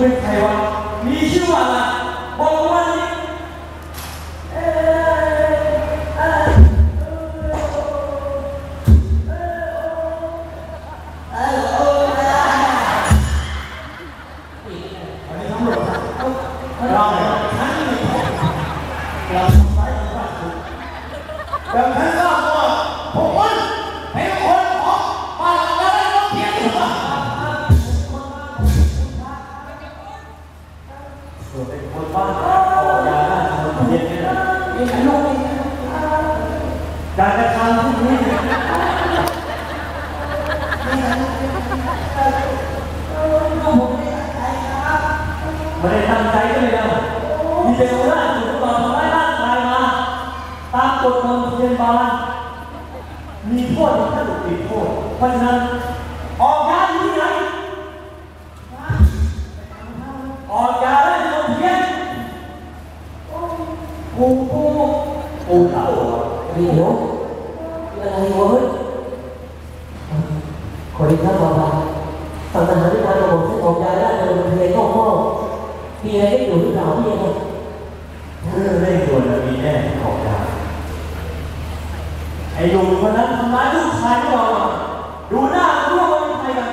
เป็นใครวะ เป็นคนบ้านขอยาด้ทำเย็นนี่แหละนี่ฉันรู้นี่การกระทำพวกนี้เนี่ไม่ได้ตั้งใจก็เลยนะมีเจตนาถูกต่อทำร้ายร่างกายมาตามกฎมนเทียนบาลมีโทษที่ท่านติดโทษเพราะฉะนั้น กูกูกูเต่าเดี๋ยวอะไรวะเฮ้ยขอดีครับบอกว่าสั่งทหารที่การระบบเส้นออกยาได้เลยเรียนเข้าห้องมีอะไรได้อยู่หรือเปล่าพี่ยังเรื่องเร่งด่วนมีแน่ออกยาไอ้หนุ่มคนนั้นทำร้ายลูกชายของเราอะดูหน้ารู้ว่าเป็นใครกัน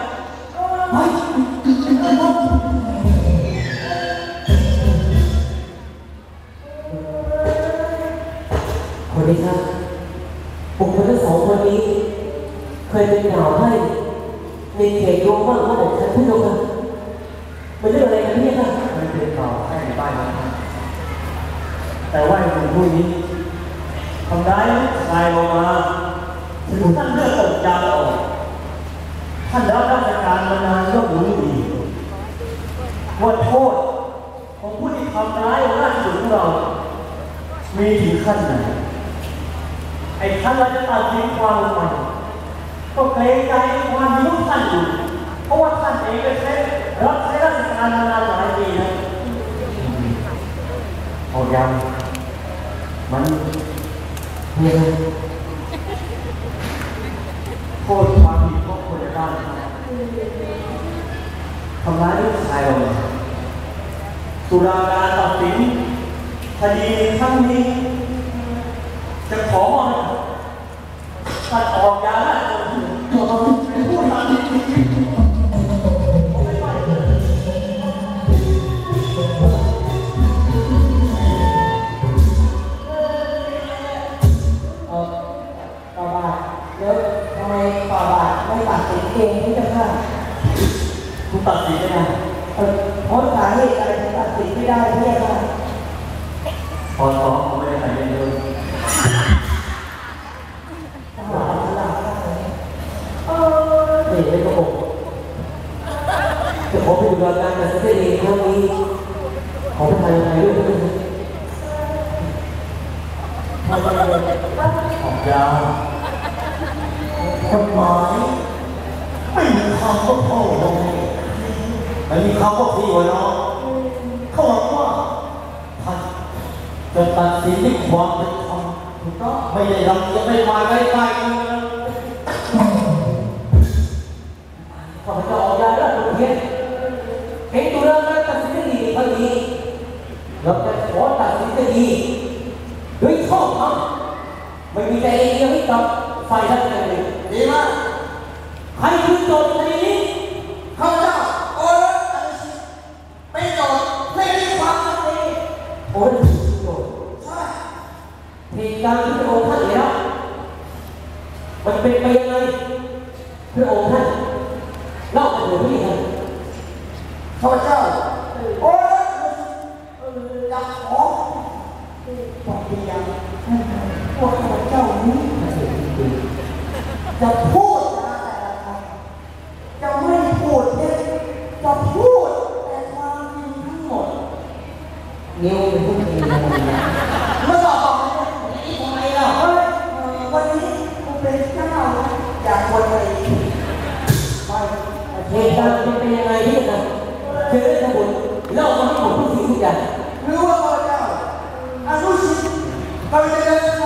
เฮ้ย บุคคลทั้งสองคนนี้ เคยเป็นดาวให้ในเขตโรงบ้านของผมฉันพูดตรงกันมันเรื่องอะไรกันเนี่ยครับไม่เป็นต่อให้ในบ้านนะครับแต่ว่าไอ้หนุ่มผู้นี้ทำร้ายชายเรามาถึงท่านเลือดตกยาออกท่านรับราชการมานานก็รู้ดีว่าโทษของผู้ที่ทำร้ายราชบุตรของเรา มีถึงขั้นไหน อ้ท่านเราจะตัดสินความลงไปก็เกรงใจความมีลูกท่านอยู่เพราะว่าท่านเองก็ใช้รับใช้ราชการมานานหลายปีนะเอายังมันเนี่ยโทษความผิดของคนในบ้านทำร้ายลูกชายเราสุราการตัดสินคดีในครั้งนี้ ขอมอบท่านออกยาและเป็นผู้ตัดสินเออฝ่าบาทแล้ทำไมฝ่าบไม่ตัดสินเองที่จะฆ่าคุณตัดสินได้ไงเออเพราะสาเหตุอะไรตัดสินไม่ได้ที่จะฆ่า พอซ้อมเขาไม่ได้ใส่เงินเลย ทหารฉลาดมากเลยเออ เห็นไหมครับผมจะขอเป็นดูการการแสดงครั้งนี้ข อประทานอภัยด้วยนะครับทำไมเลยออกยากฎหมายไม่มีคำว่าพ่อลงไม่มีคำว่าพี่วะน้องเขาบอกว่าท่านจะตัดสินด้วยความเป็นธรรมถูกต้องไม่ได้รังเกียจไม่มาไม่ไปกัน ได้ดีด้วยชอบธรรมไม่มีใจเอียงให้กับฝ่ายใดฝ่ายหนึ่งดีมากใครคือโจทย์คดีนี้ข้าพเจ้าโอ้ยเป็นโจทย์ไม่ได้ความจำเป็นโอ้ยโจทย์ใช่เหตุการณ์ที่พระองค์ท่านเห็นแล้วมันเป็นไปยังไงพระองค์ท่านเล่าให้หนูพี่ครับข้าพเจ้าโอ้ยเอออยากขอบอกเพียงพวกข้าพเจ้านี้ จะพูดนะแต่ละคำจะไม่พูดเท็จจะพูดแต่ความจริงทั้งหมดนิ้วเป็นผู้มีอะไรนเมื่อบอกบอกเลยนี่ทำไมล่ะเฮ้ยวันนี้กูเป็นเจ้านะอยากคนไปไปเหตุการณ์มันเป็นยังไงพี่ครับเจอได้ทั้งหมดเล่ามาให้ผมทุกสิ่งทุกอย่างหรือว่าพระเจ้าอนุชิตเราจะ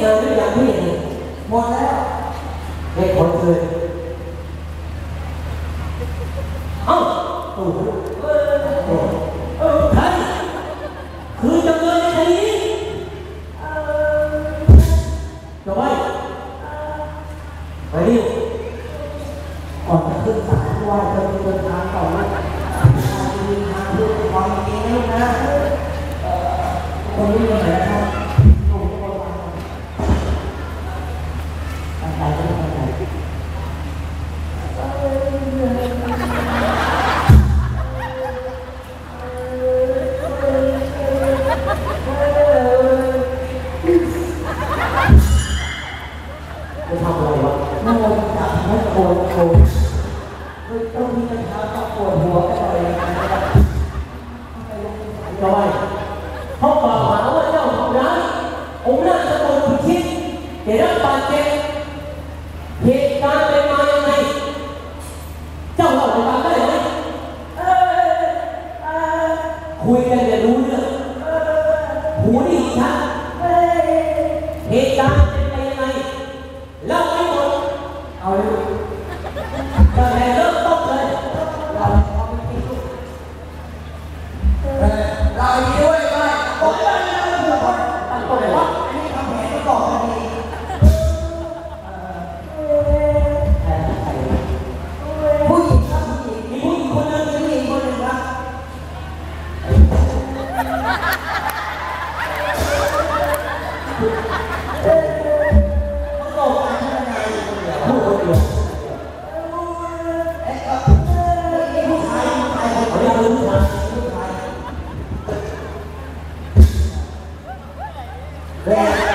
เจอหรือยังพี่นี่หมดแล้วเหตุผลคือ้าตู่ใครคือจำเลยในคดีนี้จะไว้ไปดิก่อนจะขึ้นศาลไหว้จะมีเดินทางต่อนะมีทางเพื่อความจริงนะคนนี้มาไหน อุ้มนี่กะท้าต้ปวดหัวกันเลยทำไมเพราะป่าหาว่าเจ้าของร้านองค์ราชบุคิดเห็นรับบาดเจ็เหตุการณ์เป็นมายังไงเจ้าเล่าให้ได้ไหมคุยกันเลย Yeah.